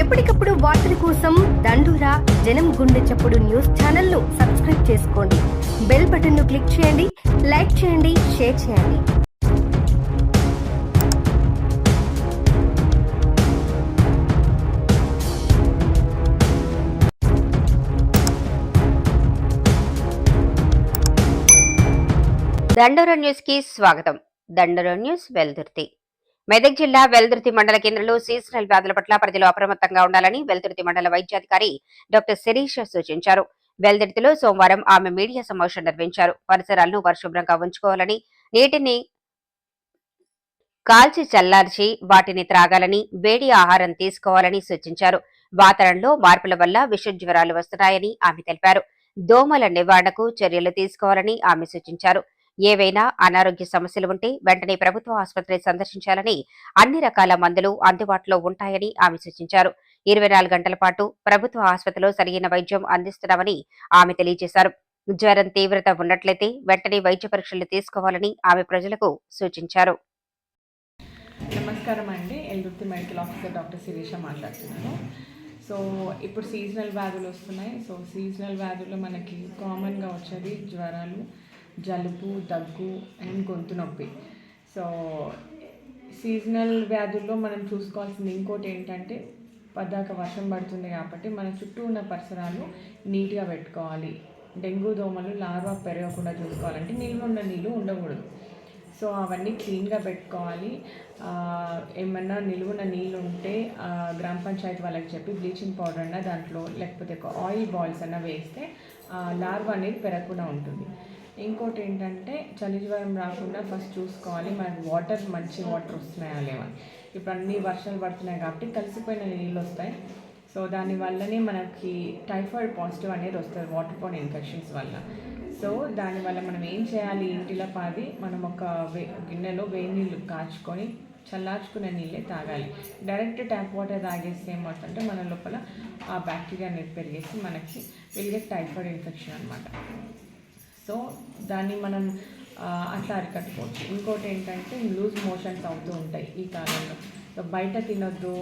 ఎప్పటికప్పుడు వార్తల కోసం దండూరా జనం గుండె చప్పుడు న్యూస్ ఛానల్ను సబ్స్క్రైబ్ చేసుకోండి. బెల్ బటన్ను క్లిక్ చేయండి లైక్ చేయండి షేర్ చేయండి. దండోరా న్యూస్కి స్వాగతం. దండోరా న్యూస్ వెల్దుర్తి. మెదక్ జిల్లా వెల్దుర్తి మండల కేంద్రంలో సీజనల్ వ్యాధుల పట్ల ప్రజలు అప్రమత్తంగా ఉండాలని వెల్దుర్తి మండల వైద్యాధికారి డాక్టర్ శిరీష సూచించారు. వెల్దుర్తిలో సోమవారం ఆమె మీడియా సమావేశం నిర్వహించారు. పరిసరాలను పరిశుభ్రంగా ఉంచుకోవాలని నీటిని కాల్చి చల్లార్చి వాటిని త్రాగాలని వేడి ఆహారం తీసుకోవాలని సూచించారు. వాతావరణంలో మార్పుల వల్ల విష జ్వరాలు వస్తున్నాయని ఆమె తెలిపారు. దోమల నివారణకు చర్యలు తీసుకోవాలని ఆమె సూచించారు. ఏవైనా అనారోగ్య సమస్యలు ఉంటే వెంటనే ప్రభుత్వ ఆసుపత్రి సందర్శించాలని అన్ని రకాల మందులు అందుబాటులో ఉంటాయని ఆమె సూచించారు. ఇరవై నాలుగు గంటల పాటు ప్రభుత్వ ఆసుపత్రిలో సరైన వైద్యం అందిస్తున్నామని ఆమె తెలియజేశారు. జ్వరం తీవ్రత ఉన్నట్లయితే వెంటనే వైద్య పరీక్షలు తీసుకోవాలని ఆమె ప్రజలకు సూచించారు. నమస్కారం అండి. Eldurthi medical officer doctor Sirisha మాట్లాడుతున్నాను. సో ఇప్పుడు సీజనల్ వ్యాధులు వస్తున్నాయి. సో సీజనల్ వ్యాధుల్లో మనకి కామన్గా వచ్చేది జ్వరాలు జలుబు దగ్గు అండ్ గొంతు నొప్పి. సో సీజనల్ వ్యాధుల్లో మనం చూసుకోవాల్సింది ఇంకోటి ఏంటంటే పద్దాక వర్షం పడుతుంది కాబట్టి మన చుట్టూ ఉన్న పరిసరాలు నీట్గా పెట్టుకోవాలి. డెంగ్యూ దోమలు లార్వా పెరగకుండా చూసుకోవాలంటే నీళ్ళు ఉన్న నీళ్ళు ఉండకూడదు. సో అవన్నీ క్లీన్గా పెట్టుకోవాలి. ఏమన్నా నిలువున నీళ్ళు ఉంటే గ్రామ పంచాయతీ వాళ్ళకి చెప్పి బ్లీచింగ్ పౌడర్ అన్న దాంట్లో లేకపోతే ఆయిల్ బాల్స్ అన్న వేస్తే లార్వా అనేది పెరగకుండా ఉంటుంది. ఇంకోటి ఏంటంటే చలి జ్వరం రాకుండా ఫస్ట్ చూసుకోవాలి. మనకి వాటర్ మంచి వాటర్ వస్తున్నాయా లేవని ఇప్పుడు అన్ని వర్షాలు పడుతున్నాయి కాబట్టి కలిసిపోయిన నీళ్ళు వస్తాయి. సో దానివల్లనే మనకి టైఫాయిడ్ పాజిటివ్ అనేది వస్తుంది వాటర్ పోన్ ఇన్ఫెక్షన్స్ వల్ల. సో దానివల్ల మనం ఏం చేయాలి? ఇంటిలో పాది మనం ఒక వే గిన్నెలో వేడి నీళ్ళు కాచుకొని చల్లార్చుకునే నీళ్ళే తాగాలి. డైరెక్ట్ ట్యాప్ వాటర్ తాగేస్తే ఏమవుతుందంటే మన లోపల ఆ బ్యాక్టీరియా అనేది పెరిగేసి మనకి వెలిగే టైఫాయిడ్ ఇన్ఫెక్షన్ అనమాట సో దాన్ని మనం అట్లా అరికట్టుకోవచ్చు. ఇంకోటి ఏంటంటే లూజ్ మోషన్స్ అవుతూ ఉంటాయి ఈ కాలంలో. సో బయట తినొద్దు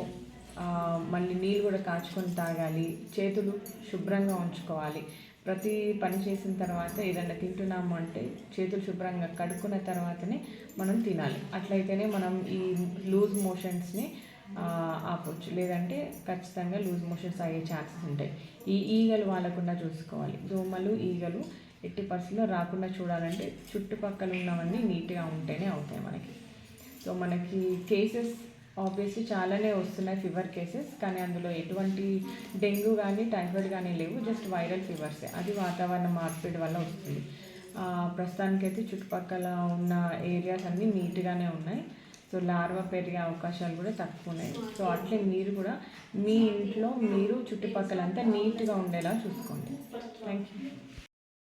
మళ్ళీ నీళ్ళు కూడా కాచుకొని తాగాలి చేతులు శుభ్రంగా ఉంచుకోవాలి. ప్రతి పని చేసిన తర్వాత ఏదైనా తింటున్నాము అంటే చేతులు శుభ్రంగా కడుక్కున్న తర్వాతనే మనం తినాలి. అట్లయితేనే మనం ఈ లూజ్ మోషన్స్ని ఆపొచ్చు లేదంటే ఖచ్చితంగా లూజ్ మోషన్స్ అయ్యే ఛాన్సెస్ ఉంటాయి. ఈ ఈగలు వాలకుండా చూసుకోవాలి. దోమలు ఈగలు ఎట్టి పరిస్థితుల్లో రాకుండా చూడాలంటే చుట్టుపక్కల ఉన్నవన్నీ నీట్గా ఉంటేనే అవుతాయి మనకి. సో మనకి కేసెస్ ఆబ్వియస్లీ చాలానే వస్తున్నాయి ఫీవర్ కేసెస్. కానీ అందులో ఎటువంటి డెంగ్యూ కానీ టైఫాయిడ్ కానీ లేవు. జస్ట్ వైరల్ ఫీవర్సే. అది వాతావరణ మార్పిడి వల్ల వస్తుంది. ప్రస్తుతానికైతే చుట్టుపక్కల ఉన్న ఏరియాస్ అన్నీ నీట్గానే ఉన్నాయి. సో లార్వా పెరిగే అవకాశాలు కూడా తక్కువ ఉన్నాయి సో అట్లే మీరు కూడా మీ ఇంట్లో మీరు చుట్టుపక్కలంతా నీట్గా ఉండేలా చూసుకోండి. Thank you